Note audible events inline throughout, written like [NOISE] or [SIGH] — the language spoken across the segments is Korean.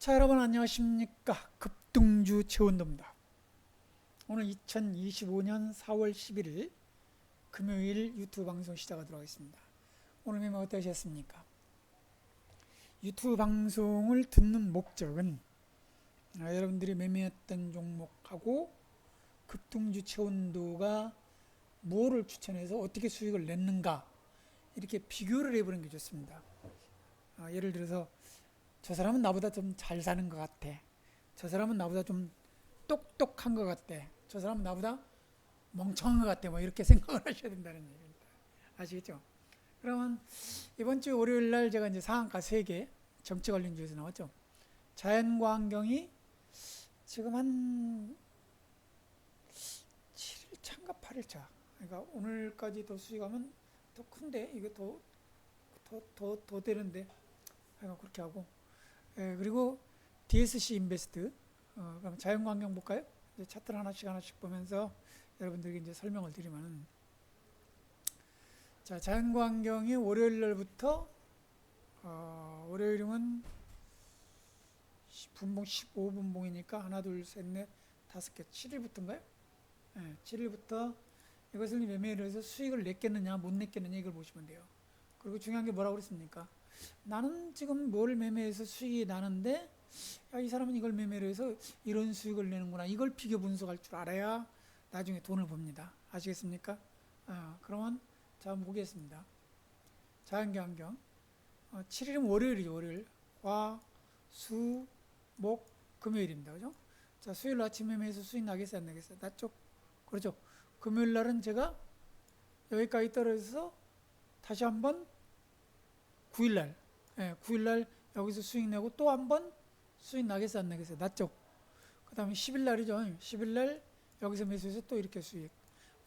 자 여러분 안녕하십니까? 급등주 최원도입니다. 오늘 2025년 4월 11일 금요일 유튜브 방송 시작하도록 하겠습니다. 오늘 매매 어떠셨습니까? 유튜브 방송을 듣는 목적은 아, 여러분들이 매매했던 종목하고 급등주 최원도가 무엇을 추천해서 어떻게 수익을 냈는가 이렇게 비교를 해보는 게 좋습니다. 아, 예를 들어서 저 사람은 나보다 좀 잘 사는 것 같아. 저 사람은 나보다 좀 똑똑한 것 같아. 저 사람은 나보다 멍청한 것 같아. 뭐 이렇게 [LAUGHS] 생각을 하셔야 된다는 얘기입니다. 아시겠죠? 그러면 이번 주 월요일 날 제가 이제 상한가 3개 정치 관련 주에서 나왔죠. 자연과 환경이 지금 한 7일차인가 8일차. 그러니까 오늘까지 더 수익하면 더 큰데 이게 더 더 더 더 되는데 하여간 그렇게 하고 예, 그리고 DSC 인베스트 어, 그럼 자연환경 볼까요? 이제 차트를 하나씩 하나씩 보면서 여러분들에게 이제 설명을 드리면은 자 자연환경이 월요일 날부터 어, 월요일이면 시- 분봉 15분봉이니까 하나 둘셋넷 다섯 개 7일부터인가요? 예, 7일부터 이것을 매매를 해서 수익을 냈겠느냐 못 냈겠느냐 이걸 보시면 돼요. 그리고 중요한 게 뭐라고 그랬습니까? 나는 지금 뭘 매매해서 수익이 나는데 야, 이 사람은 이걸 매매를 해서 이런 수익을 내는구나. 이걸 비교 분석할 줄 알아야 나중에 돈을 법니다. 아시겠습니까? 아, 그러면 자 보겠습니다. 자연경경 어, 7일은 월요일이죠. 월요일 화, 수, 목, 금요일입니다. 그죠? 자 수요일 아침 매매해서 수익 나겠어요? 안 나겠어요? 나쪽 그렇죠. 금요일 날은 제가 여기까지 떨어져서 다시 한번 9일날, 예, 9일날 여기서 수익 내고 또 한 번 수익 나겠어 안 나겠어? 낮죠. 그 다음에 10일날이죠. 10일날 여기서 매수해서 또 이렇게 수익.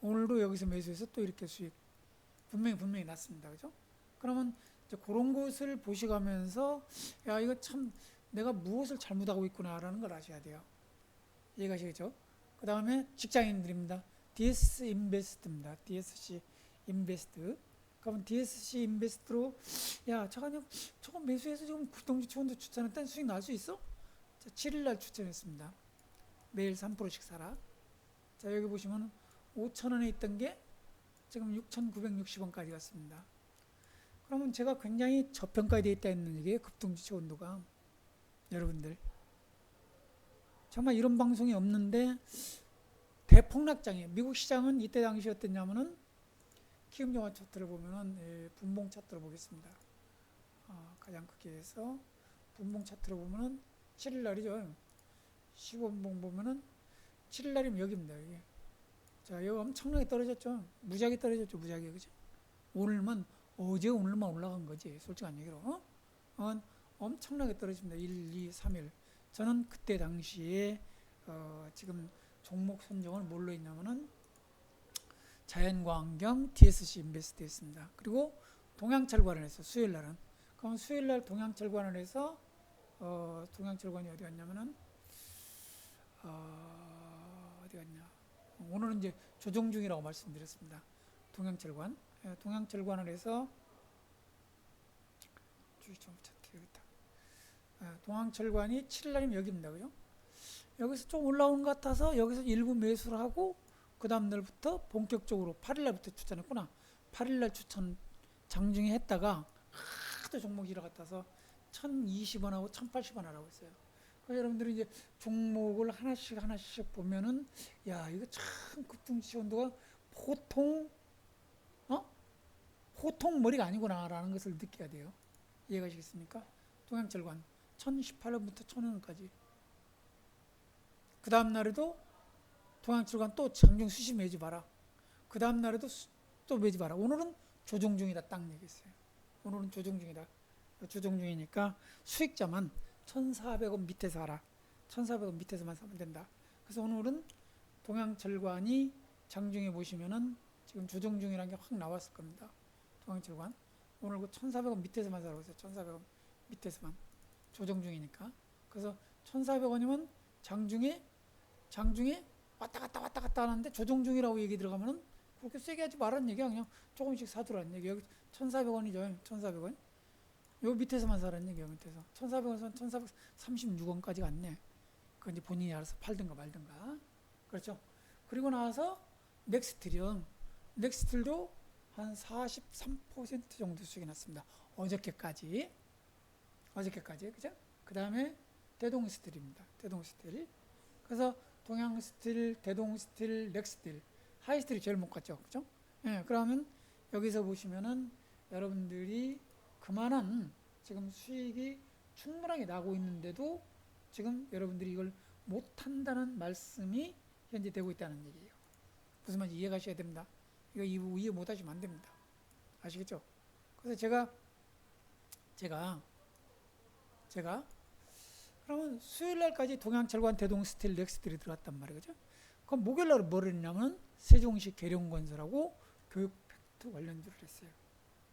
오늘도 여기서 매수해서 또 이렇게 수익. 분명히 분명히 났습니다. 그죠? 그러면 이제 그런 것을 보시가면서 야 이거 참 내가 무엇을 잘못하고 있구나라는 걸 아셔야 돼요. 이해가시겠죠? 그 다음에 직장인들입니다. DS 인베스트입니다. DSC 인베스트. 그러면 DSC 인베스트로 야 그냥 저거 매수해서 지금 구동지 초원도 추천했더니 수익 날 수 있어? 자, 7일 날 추천했습니다. 매일 3%씩 사라. 자 여기 보시면 5천 원에 있던 게 지금 6,960원까지 갔습니다. 그러면 제가 굉장히 저평가에 되어 있다는 얘기예요. 급등지 초원도가 여러분들 정말 이런 방송이 없는데 대폭락장에 미국 시장은 이때 당시 어땠냐면은 키움영화 차트를 보면은 예, 분봉 차트를 보겠습니다. 아, 가장 크게 해서 분봉 차트를 보면은 7일 날이죠. 15분봉 보면은 7일 날이면 여기입니다. 여기. 자, 여기 엄청나게 떨어졌죠. 무지하게 떨어졌죠. 무지하게 그죠? 오늘만 어제 오늘만 올라간 거지. 솔직한 얘기로. 어? 어, 엄청나게 떨어집니다. 1, 2, 3일. 저는 그때 당시에 어, 지금 종목 선정을 뭘로 했냐면은 자연광경 DSC 인베스트 했습니다. 그리고 동양철관을 해서 수요일 날은 그럼 수요일 날 동양철관을 해서 어, 동양철관이 어디 갔냐면은 어, 어디 갔냐 오늘은 이제 조정 중이라고 말씀드렸습니다. 동양철관 예, 여기다 예, 동양철관이 7일 날이면 여기입니다. 그죠? 여기서 좀 올라오는 것 같아서 여기서 일부 매수를 하고 그 다음 날부터 본격적으로 8일 날부터 추천했구나. 8일 날 추천 장중에 했다가 하도 종목이 일어갔다서 1020원하고 1080원 하라고 했어요. 그래서 여러분들이 이제 종목을 하나씩 하나씩 보면은 야 이거 참 급등지 온도가 보통 어 보통 머리가 아니구나라는 것을 느껴야 돼요. 이해가시겠습니까? 동양철관 1018원부터 1000원까지 그 다음 날에도 동양철관 또 장중 수시 매지 마라. 그 다음 날에도 수- 또 매지 마라. 오늘은 조정 중이다 딱 얘기했어요. 오늘은 조정 중이다. 조정 중이니까 수익자만 1,400원 밑에서 하라. 1,400원 밑에서만 사면 된다. 그래서 오늘은 동양철관이 장중에 보시면은 지금 조정 중이라는 게 확 나왔을 겁니다. 동양철관. 오늘 그 1,400원 밑에서만 사라고 했어요. 1,400원 밑에서만. 조정 중이니까. 그래서 1,400원이면 장중에 장중에 왔다 갔다 왔다 갔다 하는데 조정 중이라고 얘기 들어가면은 그렇게 세게 하지 말라는 얘기야. 그냥 조금씩 사두라는 얘기. 여기 1,400원이죠. 1,400원. 요 밑에서만 살았네, 요 밑에서. 1,400원에서 1,436원까지 갔네. 그 이제 본인이 알아서 팔든가 말든가. 그렇죠? 그리고 나서 넥스트령, 넥스트도 한 43% 정도 수익이 났습니다. 어저께까지. 어저께까지. 그죠? 그 다음에 대동스틸입니다. 대동스틸. 그래서 동양 스틸, 대동 스틸, 넥스틸, 하이 스틸이 제일 못 갔죠. 그죠? 예, 그러면 여기서 보시면은 여러분들이 그만한 지금 수익이 충분하게 나고 있는데도 지금 여러분들이 이걸 못한다는 말씀이 현재 되고 있다는 얘기예요. 무슨 말인지 이해가셔야 됩니다. 이거 이해 못하시면 안 됩니다. 아시겠죠? 그래서 제가 제가 제가 그러면 수요일 날까지 동양철관 대동 스틸 넥스틸이 들어왔단 말이에요. 그죠? 그럼 목요일 날은 뭘 했냐면 세종시 계룡건설하고 교육 팩트 관련주를 했어요.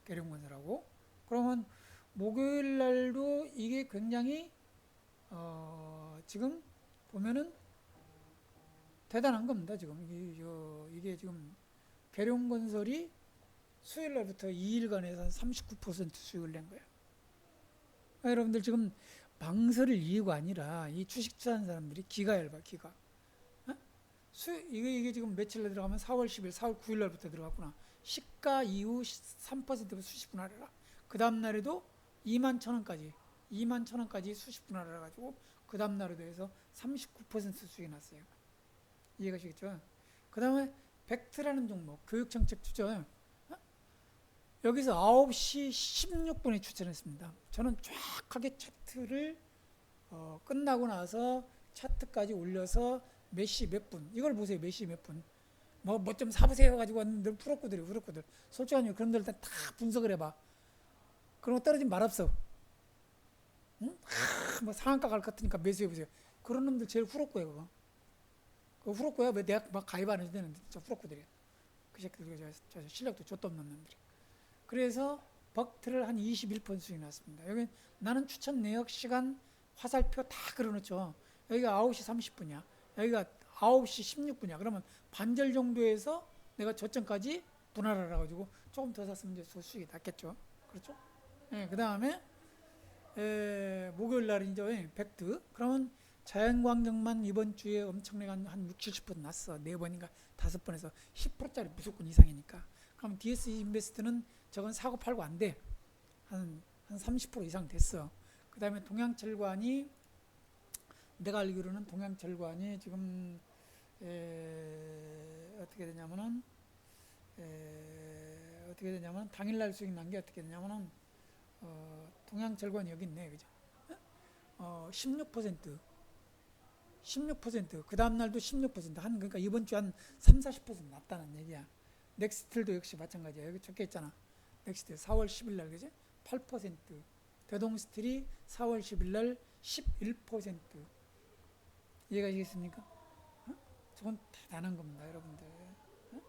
계룡건설하고. 그러면 목요일 날도 이게 굉장히 어, 지금 보면은 대단한 겁니다. 지금 이게, 저, 이게 지금 계룡건설이 수요일 날부터 2일간에서 한39% 수익을 낸 거예요. 아, 여러분들 지금 망설일 이유가 아니라 이 주식 투자하는 사람들이 기가 얇아 기가. 어? 수 이게 이게 지금 며칠 날 들어가면 4월 10일, 4월 9일 날부터 들어갔구나. 시가 이후 3%로 수십 분 하래라. 그 다음 날에도 2만 천 원까지, 2만 천 원까지 수십 분 하래 가지고 그 다음 날에도 해서 39% 수익이 났어요. 이해가시겠죠? 그 다음에 벡트라는 종목, 교육정책 투자. 어? 여기서 9시 16분에 추천했습니다. 저는 정확하게 차트를 어, 끝나고 나서 차트까지 올려서 몇 시 몇 분, 이걸 보세요. 몇 시 몇 분. 뭐, 뭐 좀 사보세요. 가지고 왔는데 풀었거든요. 풀었거든. 솔직하니 그런 데를 다 분석을 해봐. 그런 거 떨어지면 말없어. 응? 하, 뭐 상한가 갈 것 같으니까 매수해 보세요. 그런 놈들 제일 후럽고요, 그거. 그 후럽고야 왜 내가 막 가입 안 해도 되는데 진짜 후럽고들이야. 그 새끼들 저, 저 실력도 좆도 없는 놈들이. 그래서 벅트를 한 21% 수익 났습니다. 여기 나는 추천 내역 시간 화살표 다 그려놓죠. 여기가 9시 30분이야. 여기가 9시 16분이야. 그러면 반절 정도에서 내가 저점까지 분할을 해가지고 조금 더 샀으면 이제 수익이 났겠죠. 그렇죠? 예, 그 다음에 목요일 날 이제 팩트. 그러면 자연광정만 이번 주에 엄청나게 한, 한 60, 70% 났어. 네 번인가 다섯 번에서 10%짜리 무조건 이상이니까. 그럼 DS 인베스트는 저건 사고 팔고 안 돼. 한, 한 30% 이상 됐어. 그 다음에 동양철관이 내가 알기로는 동양철관이 지금 에, 어떻게 되냐면은 에, 어떻게 되냐면 당일날 수익 난 게 어떻게 되냐면은 어, 동양철관이 여기 있네, 그죠? 어, 16% 16%그 다음 날도 16%한 그러니까 이번 주 한 3, 40% 났다는 얘기야. 넥스트도 역시 마찬가지야. 여기 적혀 있잖아. 넥스트 4월 10일 날 그지? 8% 대동스틸이 4월 10일 날 11% 이해가 되겠습니까? 어? 저건 대단한 겁니다, 여러분들. 어?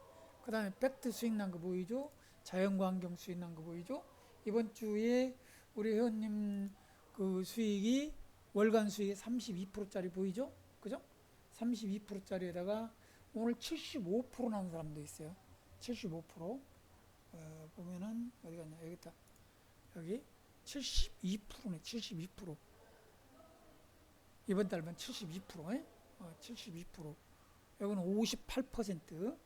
그 다음에 팩트 수익 난 거 보이죠? 자연광경 수익 난 거 보이죠? 이번 주에 우리 회원님 그 수익이 월간 수익이 32%짜리 보이죠? 그죠? 32%짜리에다가 오늘 75% 나온 사람도 있어요. 75% 어, 보면은 어디 갔냐 여기 있다. 여기 72%네 72% 이번 달만 72% 에? 어, 72% 여기는 58%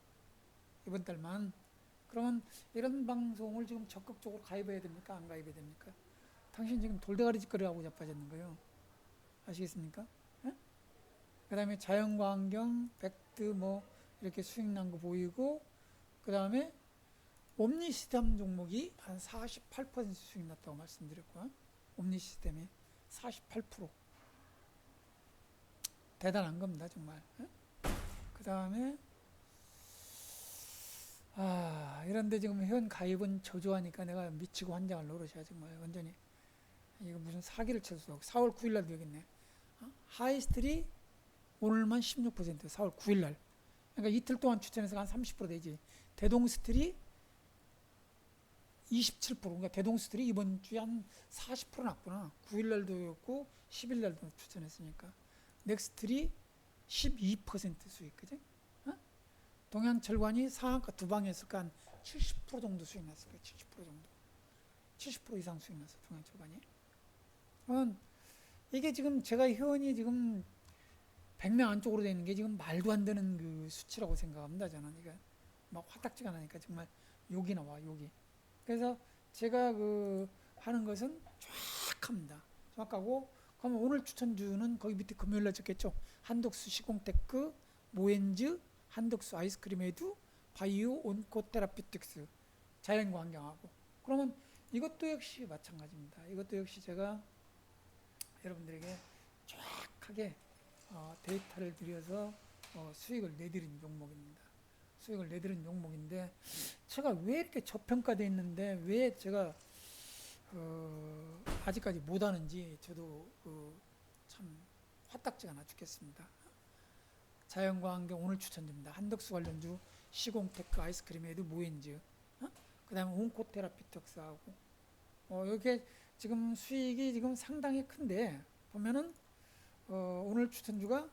이번 달만 그러면 이런 방송을 지금 적극적으로 가입해야 됩니까? 안 가입해야 됩니까? 당신 지금 돌대가리 짓거리하고 자빠졌는 거예요. 아시겠습니까? 그 다음에 자연광경, 벡트 뭐 이렇게 수익 난 거 보이고 그 다음에 옴니 시스템 종목이 한 48% 수익 났다고 말씀드렸고요. 옴니 시스템이 48% 대단한 겁니다 정말. 그 다음에 아 이런데 지금 현 가입은 저조하니까 내가 미치고 환장을 노릇이야 정말 완전히 이거 무슨 사기를 쳐서 4월 9일 날도 여기 있네. 어? 하이스트리 오늘만 16% 4월 9일 날. 그러니까 이틀 동안 추천해서 한 30% 되지. 대동스틸이 27% 그러니까 대동스틸이 이번 주에 한 40% 났구나. 9일 날도였고 10일 날도 추천했으니까. 넥스트리 12% 수익 그지? 어? 동양철관이 상한가 두 방이었을까 한70% 정도 수익 났을 거야. 70% 정도. 70% 이상 수익 났어 중앙초반이. 그러면 이게 지금 제가 회원이 지금 100명 안쪽으로 되는 게 지금 말도 안 되는 그 수치라고 생각합니다. 저는 이게 막 화딱지가 나니까 정말 욕이 나와 욕이. 그래서 제가 그 하는 것은 정확합니다. 정확하고 그러면 오늘 추천주는 거기 밑에 금요일 날 적겠죠. 한독수 시공테크, 모엔즈, 한독수 아이스크림 에두, 바이오 온코테라피틱스, 자연과 환경하고 그러면 이것도 역시 마찬가지입니다. 이것도 역시 제가 여러분들에게 정확하게 어, 데이터를 들여서 어, 수익을 내드린 종목입니다. 수익을 내드린 종목인데 제가 왜 이렇게 저평가돼 있는데 왜 제가 어, 아직까지 못하는지 저도 그, 참 화딱지가 나 죽겠습니다. 자연과 환경 오늘 추천드립니다. 한덕수 관련주 시공테크 아이스크림에도 모엔즈 어? 그 다음에 온코테라피톡스하고 어, 이렇게 지금 수익이 지금 상당히 큰데 보면은 어, 오늘 추천주가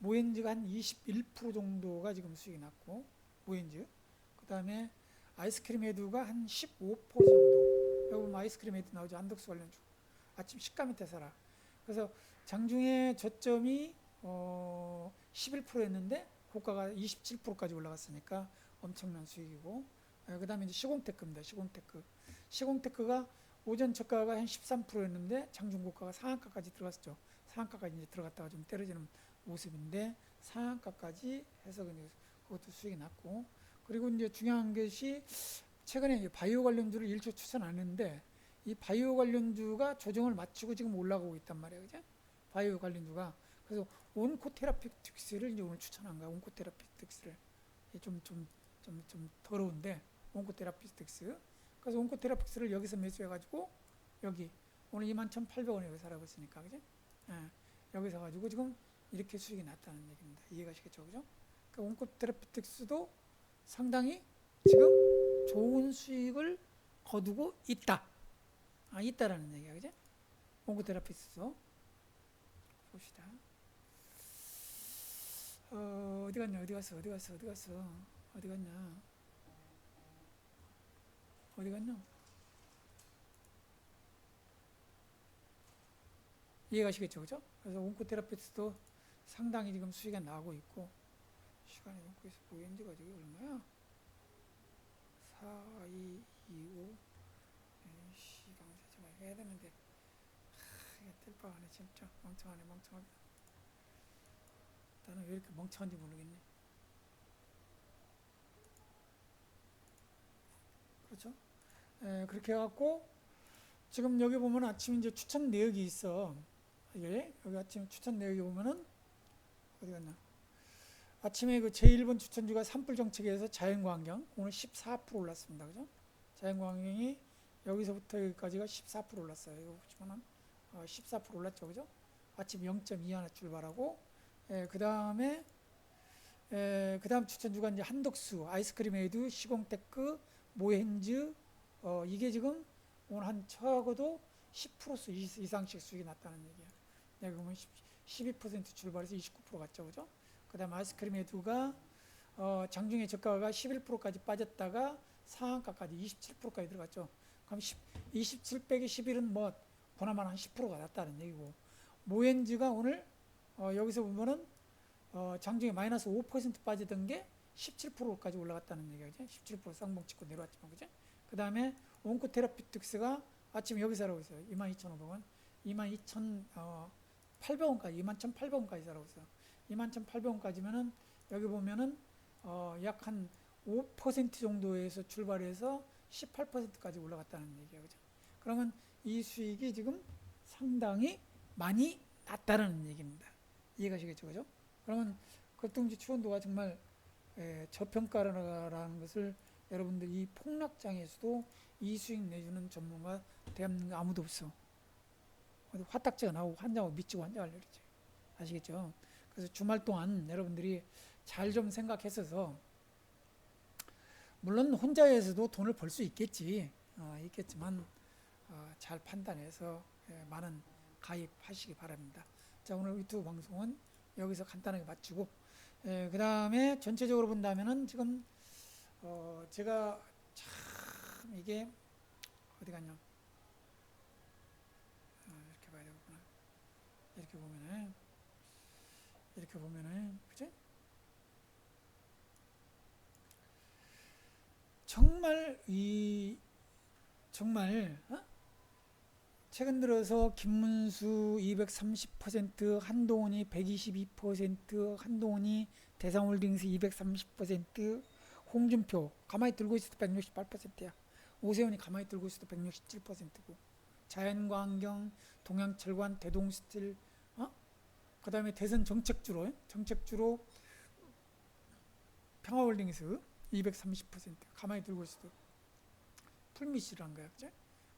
모엔즈가 한 21% 정도가 지금 수익이 났고 모엔즈 그 다음에 아이스크림 헤드가 한 15% 정도. 보면 아이스크림 헤드 나오죠? 한덕수 관련주. 아침 식감 밑에 살아 그래서 장중에 저점이 어, 11%였는데 고가가 27%까지 올라갔으니까 엄청난 수익이고. 그 다음에 이제 시공테크입니다 시공테크. 시공테크가 오전 저가가 한 13%였는데 장중 고가가 상한가까지 들어갔죠. 상한가까지 이제 들어갔다가 좀 떨어지는 모습인데 상한가까지 해서 그냥 그것도 수익이 났고 그리고 이제 중요한 것이 최근에 바이오 관련주를 일조 추천 안 했는데 이 바이오 관련주가 조정을 마치고 지금 올라가고 있단 말이에요. 그죠? 바이오 관련주가 그래서 온코테라피틱스를 이제 오늘 추천한 거야. 온코테라피틱스를 좀 좀 좀 좀 더러운데 온코테라피틱스 그래서 온코테라피틱스를 여기서 매수해 가지고 여기 오늘 21,800원에 여기 살아고 있으니까 그죠? 예, 여기서 가지고 지금 이렇게 수익이 났다는 얘기입니다. 이해가시겠죠, 그죠? 그 온코테라피틱스도 상당히 지금 좋은 수익을 거두고 있다. 아, 있다라는 얘기야, 그죠? 온코테라피틱스도 봅시다. 어, 어디 갔냐, 어디 갔어, 어디 갔어, 어디 갔어, 어디 갔냐, 어디 갔냐? 이해가시겠죠, 그죠? 그래서 온코테라피스도 상당히 지금 수익이 나고 있고 시간이 넘고 있어 보이는지가 저기 얼마야? 4, 2, 2, 5 시방 정말 해야 되는데. 하, 이게 뜰바하네 진짜. 멍청하네 멍청하게. 나는 왜 이렇게 멍청한지 모르겠네. 그렇죠? 에, 그렇게 해갖고 지금 여기 보면 아침 이제 추천 내역이 있어. 이게 여기 아침 추천 내역에 보면은 어디 갔나? 아침에 그 제1번 추천주가 산불 정책에서 자연과 환경 오늘 14% 올랐습니다. 그죠? 자연과 환경이 여기서부터 여기까지가 14% 올랐어요. 이거 보시면은 어, 14% 올랐죠. 그죠? 아침 0.2 하나 출발하고 예, 그다음에 예, 그다음 추천주가 이제 한덕수, 아이스크림 에이드, 시공테크, 모헨즈 어, 이게 지금 오늘 한 적어도 10% 이상씩 수익이 났다는 얘기야. 여기 보면 12% 출발해서 29% 갔죠, 그죠? 그다음 아이스크림 에두가 어, 장중에 저가가 11%까지 빠졌다가 상한가까지 27%까지 들어갔죠. 그럼 10, 27 빼기 11은 뭐 보나마나 한 10%가 났다는 얘기고 모엔즈가 오늘 어, 여기서 보면은 어, 장중에 마이너스 5% 빠지던 게 17%까지 올라갔다는 얘기죠. 17% 쌍봉 찍고 내려왔지만 그죠? 그 다음에 온코테라피틱스가 아침 여기서 하고 있어요. 22,500원, 22,800원까지, 21,800원까지 살아고 있어요. 21,800원까지면은 여기 보면은 어, 약 한 5% 정도에서 출발해서 18%까지 올라갔다는 얘기예요. 그죠? 그러면 이 수익이 지금 상당히 많이 났다는 얘기입니다. 이해가시겠죠? 그죠? 그러면 급등주 추원도가 정말 에, 저평가라는 것을 여러분들 이 폭락장에서도 이 수익 내주는 전문가 대한민국 아무도 없어. 화딱지가 나오고 환장하고 미치고 환장하려 그러지. 아시겠죠? 그래서 주말 동안 여러분들이 잘 좀 생각했어서 물론 혼자에서도 돈을 벌 수 있겠지 어, 있겠지만 어, 잘 판단해서 예, 많은 가입하시기 바랍니다. 자 오늘 유튜브 방송은 여기서 간단하게 마치고 예, 그 다음에 전체적으로 본다면은 지금 어, 제가 참 이게 어디 갔냐 아, 이렇게 봐야 되구나 이렇게 보면은. 이렇게 보면은 그지? 정말 이 정말 어? 최근 들어서 김문수 230%, 한동훈이 122%, 한동훈이 대상홀딩스 230%, 홍준표 가만히 들고 있어도 168%야. 오세훈이 가만히 들고 있어도 167%고 자연광경, 동양철관, 대동스틸, 어? 그 다음에 대선 정책주로 정책주로 평화홀딩스 230% 가만히 들고 있어도 풀미시라는 거야, 그죠?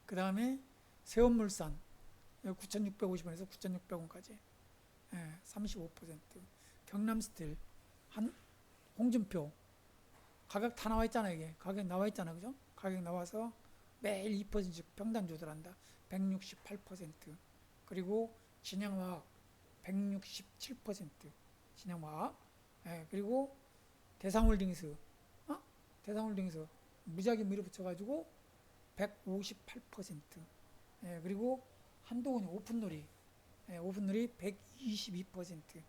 그 다음에 세원물산 9,650원에서 9,600원까지. 예, 35% 경남스틸 한 홍준표. 가격 다 나와 있잖아 이게. 가격 나와 있잖아 그죠? 가격 나와서 매일 2%씩 평단 조절한다. 168% 그리고 진양화학 167% 진양화학 예, 그리고 대상홀딩스 어? 대상홀딩스 무작위 밀어붙여가지고 158% 예, 그리고 한동훈이 오픈놀이 예, 오픈놀이 122%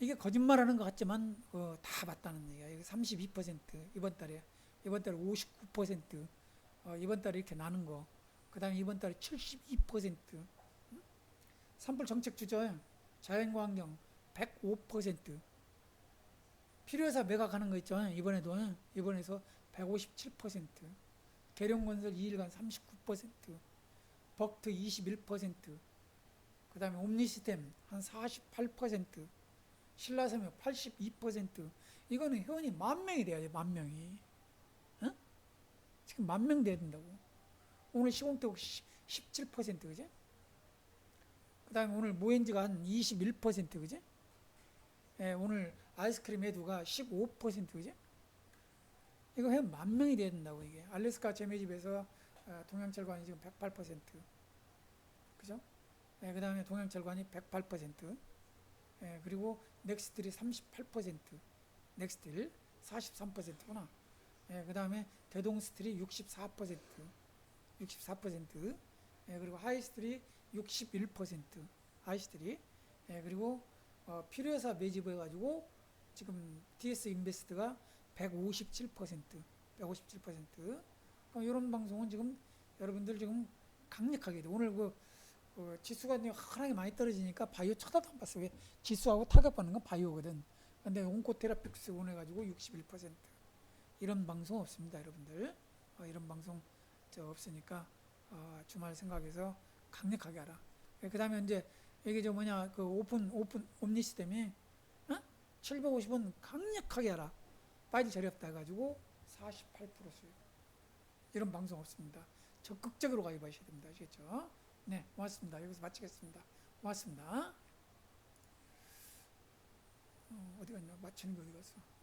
이게 거짓말하는 것 같지만 어, 다 맞다는 얘기야. 이게 32% 이번 달에 이번 달에 59% 어, 이번 달에 이렇게 나는 거. 그다음에 이번 달에 72% 음? 산불 정책 주죠. 자연광경 105% 필요해서 매각하는 거 있죠. 이번에도 이번에서 157% 계룡건설 2일간 39% 벅트 21% 그 다음에 옴니시스템 한 48% 신라섬유 82% 이거는 회원이 만 명이 돼야 돼, 만 명이. 어? 지금 만 명 돼야 된다고. 오늘 시공태국 17% 그지? 그 다음에 오늘 모엔지가 한 21% 그지? 예, 오늘 아이스크림 해두가 15% 그지? 이거 회원 만 명이 돼야 된다고 이게. 알래스카 재매집에서 어, 동양철관이 지금 108% 그죠? 예, 그 다음에 동양철관이 108% 예, 그리고 넥스틸이 38%, 넥스틸 43%구나. 예, 그 다음에 대동스틸이 64%, 64%, 예, 그리고 하이스틸이 61%, 하이스틸이, 예, 그리고 어, 필요해서 매집해 가지고 지금 DS 인베스트가 157%, 157%. 그럼 이런 방송은 지금 여러분들 지금 강력하게 돼. 오늘 그 어, 지수가 흔하게 많이 떨어지니까 바이오 쳐다도 안 봤어. 왜 지수하고 타격받는 건 바이오거든. 근데 온코테라픽스 원해가지고 61% 이런 방송 없습니다, 여러분들. 어, 이런 방송 저 없으니까 어, 주말 생각해서 강력하게 하라. 그 다음에 이제 이게 저 뭐냐 그 오픈 오픈 옴니 시스템이 어? 750원 강력하게 하라. 파일 저렴다 해가지고 48% 수익. 이런 방송 없습니다. 적극적으로 가입하셔야 됩니다. 아시겠죠? 네, 고맙습니다. 여기서 마치겠습니다. 고맙습니다. 어, 어디 갔냐? 마치는 게 어디 갔어?